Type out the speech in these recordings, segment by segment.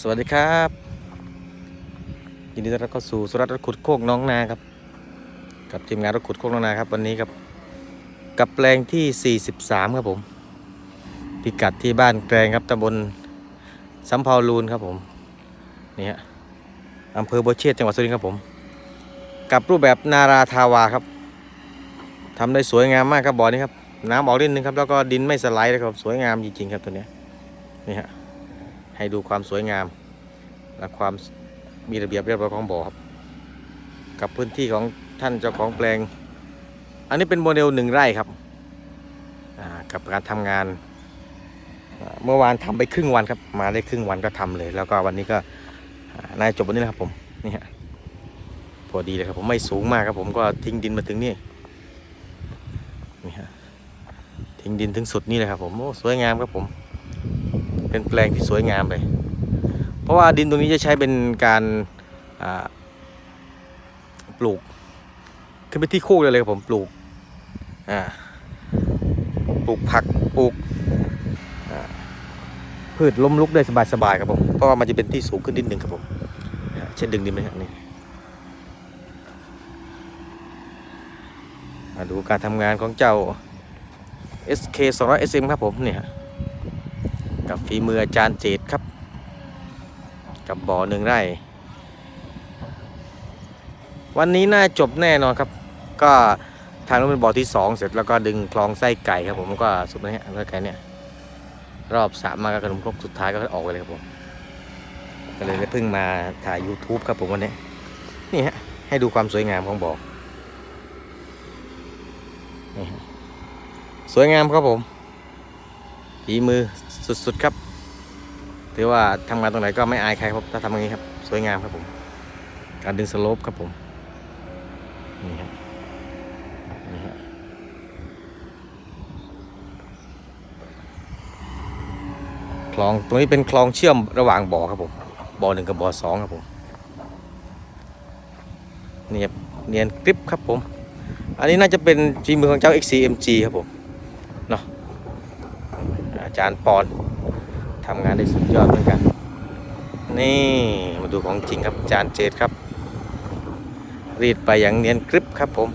สวัสดีครับ ยินดีต้อนรับเข้าสู่สุรัตน์รถขุดโคกน้องนาครับ กับทีมงานรถขุดโคกน้องนาครับวันนี้ครับ กับแปลงที่ 43 ครับผม พิกัดที่บ้านแกลงครับตำบลสำเภาลูนครับผมนี่ฮะอำเภอบัวเชษจังหวัดสุรินทร์ครับผม กับรูปแบบนาราทาวาครับทำได้สวยงามมากครับบ่อนี้ครับน้ำออกนิดนึงครับแล้วก็ดินไม่สไลด์นะครับสวยงามจริงๆครับตัวนี้นี่ฮะ ให้ดูความสวยงาม และความมีระเบียบเรียบร้อยของบ่อครับกับพื้นที่ของท่านเจ้าของแปลง อันนี้เป็นโมเดลหนึ่งไร่ครับกับการทำงาน เมื่อวานทำไปครึ่งวันครับ มาได้ครึ่งวันก็ทำเลย แล้วก็วันนี้ก็นายจบวันนี้นะครับผมนี่ฮะพอดีเลยครับผมไม่สูงมากครับผมก็ทิ้งดินมาถึงนี่นี่ฮะทิ้งดินถึงสุดนี่เลยครับผมโอ้สวยงามครับผม เป็นแปลงที่สวยงามเลย เพราะว่าดินตรงนี้จะใช้เป็นการปลูก ขึ้นไปที่โคกเลยเลยครับผมปลูกปลูกผักปลูกพืชล้มลุกได้สบายๆครับผมเพราะว่ามันจะเป็นที่สูงขึ้นนิดนึงครับผมเช่นดึงดินไหมครับนี่มาดูการทำงานของเจ้า SK 200 SM ครับผมเนี่ย กับฝีมืออาจารย์เจตครับ กับบ่อหนึ่งไร่ วันนี้น่าจบแน่นอนครับ ก็ทางนู้นเป็นบ่อที่สองเสร็จแล้วก็ดึงคลองไส้ไก่ครับผมก็สุดนะฮะไส้ไก่เนี่ยรอบสามมาก็ขนมครกสุดท้ายก็ออกไปเลยครับผมก็เลยได้เพิ่งมาถ่าย YouTube ครับผมวันนี้นี่ฮะให้ดูความสวยงามของบ่อนี่ฮะสวยงามครับผมฝีมือ สุดๆครับ ถือว่าทำงานตรงไหนก็ไม่อายใครครับถ้าทำอย่างนี้ครับ สวยงามครับผม การดึงสโลปครับผม นี่ครับนี่ครับคลองตรงนี้เป็นคลองเชื่อมระหว่างบ่อครับผมบ่อหนึ่งกับบ่อสองครับผมนี่ครับเนียนกริปครับผม อันนี้น่าจะเป็นฝีมือของเจ้า XCMG ครับผม จารย์ปอนทำงานได้สุดยอดเหมือนกัน นี่มาดูของจริงครับอาจารย์เจตครับ รีดไปอย่างเนียนกริบครับผม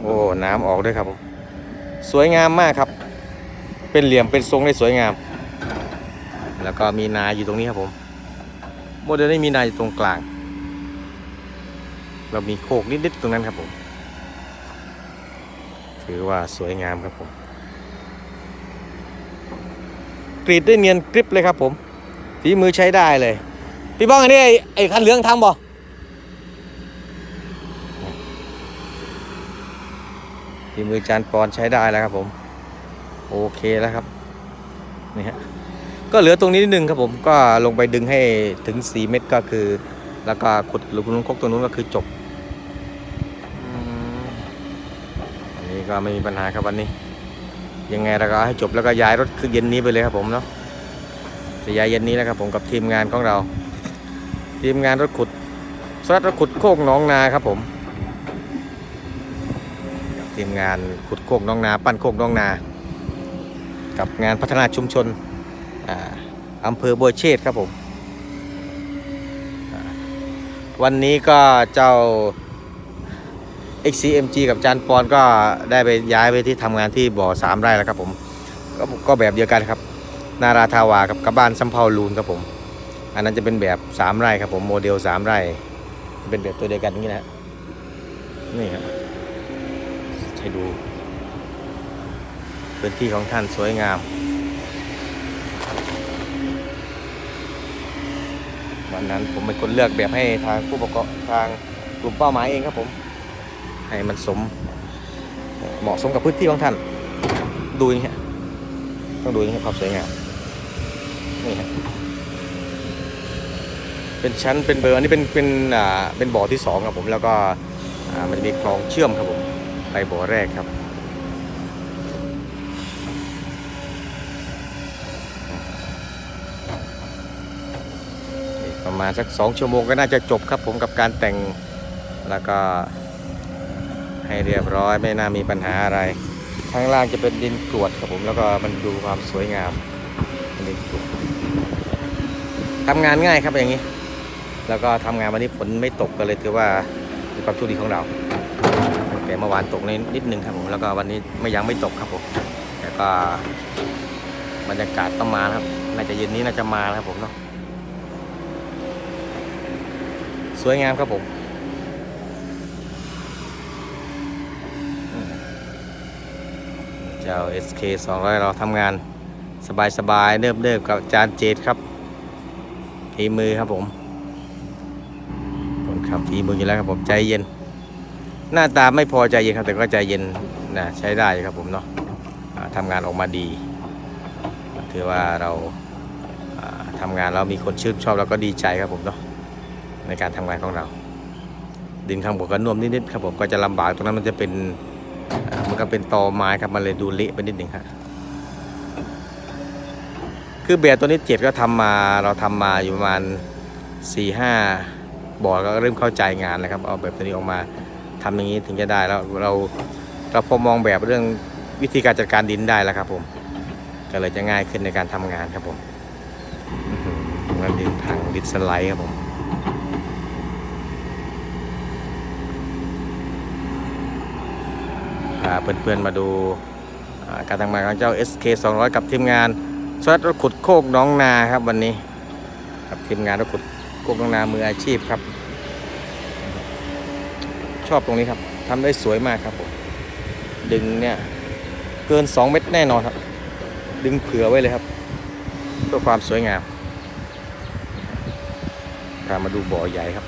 โอ้น้ำออกด้วยครับผมสวยงามมากครับ เป็นเหลี่ยมเป็นทรงได้สวยงาม แล้วก็มีนาอยู่ตรงนี้ครับผม โมเดลนี้มีนาอยู่ตรงกลาง เรามีโคกนิดๆตรงนั้นครับผม ถือว่าสวยงามครับผม กรีดได้เนียนกริบเลยครับผมฝีมือใช้ได้เลย พี่บ้องอันนี้ไอ้ไอ้คันเหลืองทำบ่ฝีมือจานปอนใช้ได้แล้วครับผม โอเคแล้วครับนี่ฮะก็เหลือตรงนี้นิดนึงครับผมก็ลงไปดึงให้ถึง 4 เมตรก็คือ แล้วก็ขุดหลุมลงคกตรงนู้นก็คือจบอันนี้ก็ไม่มีปัญหาครับวันนี้ ยังไงเราก็ให้จบแล้วก็ย้ายรถคือเย็นนี้ไปเลยครับผมเนาะจะย้ายเย็นนี้แล้วครับผมกับทีมงานของเรา ทีมงานรถขุดสรัดรถขุดโคกน้องนาครับผมทีมงานขุดโคกน้องนา ปั้นโคกน้องนา กับงานพัฒนาชุมชนอ่าอำเภอบัวเชษครับผม วันนี้ก็เจ้า XCMG กับจานปอนก็ได้ไปย้ายไปที่ทำงานที่บ่อสามไร่แล้วครับผมก็ก็แบบเดียวกันครับ นาราทาวากับกับบ้านซัมเพาลูนครับผม อันนั้นจะเป็นแบบสามไร่ครับผมโมเดลสามไร่ เป็นแบบตัวเดียวกันนี้นะฮะนี่ครับให้ดูพื้นที่ของท่านสวยงามวันนั้นผมเป็นคนเลือกแบบให้ทางผู้ประกอบทางกลุ่มเป้าหมายเองครับผม ให้มันสมเหมาะสมกับพื้นที่ของท่าน ดูอย่างนี้ฮะต้องดูอย่างนี้ยความสวยงามนี่ฮะเป็นชั้นเป็นเบอร์อันนี้เป็นเป็นอ่าเป็นบ่อที่สองครับผมแล้วก็อ่ามันจะมีคลองเชื่อมครับผมไปบ่อแรกครับประมาณสักสองชั่วโมงก็น่าจะจบครับผมกับการแต่งแล้วก็ ให้เรียบร้อยไม่น่ามีปัญหาอะไร ข้างล่างจะเป็นดินกรวดครับผมแล้วก็มันดูความสวยงามดินกรวดทำงานง่ายครับอย่างนี้ แล้วก็ทำงานวันนี้ฝนไม่ตกก็เลยถือว่าเป็นความโชคดีของเราตั้งแต่เมื่อวานตกนิดนิดนึงครับผมแล้วก็วันนี้ไม่ยังไม่ตกครับผมแต่ก็บรรยากาศต้องมาครับ น่าจะเย็นนี้น่าจะมาแล้วครับผมเนาะ สวยงามครับผมอืม เจ้า SK 200 เราทำงานสบายๆเนิบๆกับจานเจดครับฝีมือครับผมคนขับฝีมืออยู่แล้วครับผมใจเย็น หน้าตาไม่พอใจเย็นครับแต่ก็ใจเย็นนะใช้ได้ครับผมเนาะทำงานออกมาดีถือว่าเราทำงานแล้วมีคนชื่นชอบแล้วก็ดีใจครับผมเนาะในการทำงานของเรา ดินข้างบนก็น่วมนิดๆครับผมก็จะลำบากตรงนั้นมันจะเป็น มันก็เป็นตอไม้ครับมันเลยดูเละไปนิดหนึ่งครับคือแบบตัวนี้เจ็ดก็ทำมาเราทำมาอยู่ประมาณสี่ห้าบ่อก็เริ่มเข้าใจงานนะครับ เอาแบบตัวนี้ออกมาทำอย่างนี้ถึงจะได้แล้วเราเราพอมองแบบเรื่องวิธีการจัดการดินได้แล้วครับ ผมก็เลยจะง่ายขึ้นในการทำงานครับผมดินทางดินสไลด์ครับผม พาเพื่อนๆมาดูการทำงานของเจ้า SK 200 กับทีมงานสวัสดรถขุดโคกน้องนาครับวันนี้ กับทีมงานรถขุดกกนามืออาชีพครับ ชอบตรงนี้ครับทำได้สวยมากครับผมดึงเนี่ยเกิน 2 เมตรแน่นอนครับ ดึงเผื่อไว้เลยครับเพื่อความสวยงามพามาดูบ่อใหญ่ครับ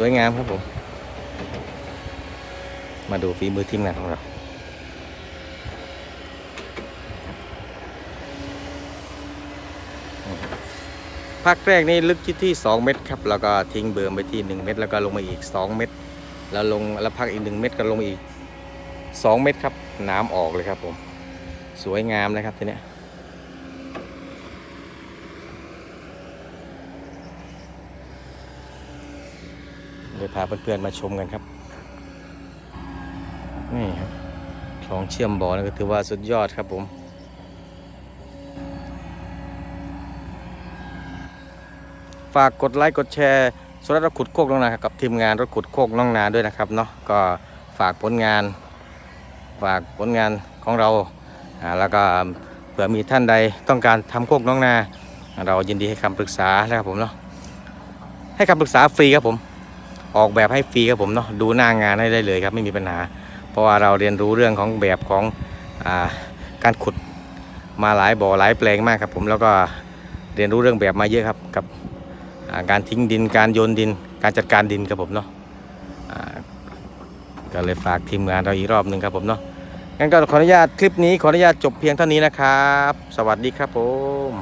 สวยงามครับผม มาดูฝีมือทีมงานของเราภาคแรกนี่ลึกที่ 2 เมตรครับ แล้วก็ทิ้งเบอร์ไปที่ 1 เมตร แล้วก็ลงมาอีก 2 เมตร แล้วลงแล้วพักอีก 1 เมตรก็ลงมาอีก 2 เมตรครับ น้ำออกเลยครับผม สวยงามนะครับทีเนี้ย เดี๋ยวพาเพื่อนๆมาชมกันครับ นี่ครับคลองเชื่อมบ่อนก็ถือว่าสุดยอดครับผม ฝากกดไลค์กดแชร์สุรัตรถขุดโคกน้องนากับทีมงานรถขุดโคกน้องนาด้วยนะครับเนาะก็ฝากผลงาน ฝากผลงานของเราแล้วก็เผื่อมีท่านใดต้องการทำโคกน้องนา เรายินดีให้คำปรึกษานะครับผมเนาะให้คำปรึกษาฟรีครับผม ออกแบบให้ฟรีครับผมเนาะดูหน้างานให้ได้เลยครับไม่มีปัญหา เพราะว่าเราเรียนรู้เรื่องของแบบของอาการขุดมาหลายบ่อหลายแปลงมากครับผมแล้วก็เรียนรู้เรื่องแบบมาเยอะครับกับาการทิ้งดินการโยนดิน การจัดการดินครับผมเนาะก็เลยฝากทีมงานเราอีกรอบหนึ่งครับผมเนาะงั้นก็ขออนุญาตคลิปนี้ขออนุญาตจบเพียงเท่านี้นะครับ สวัสดีครับผม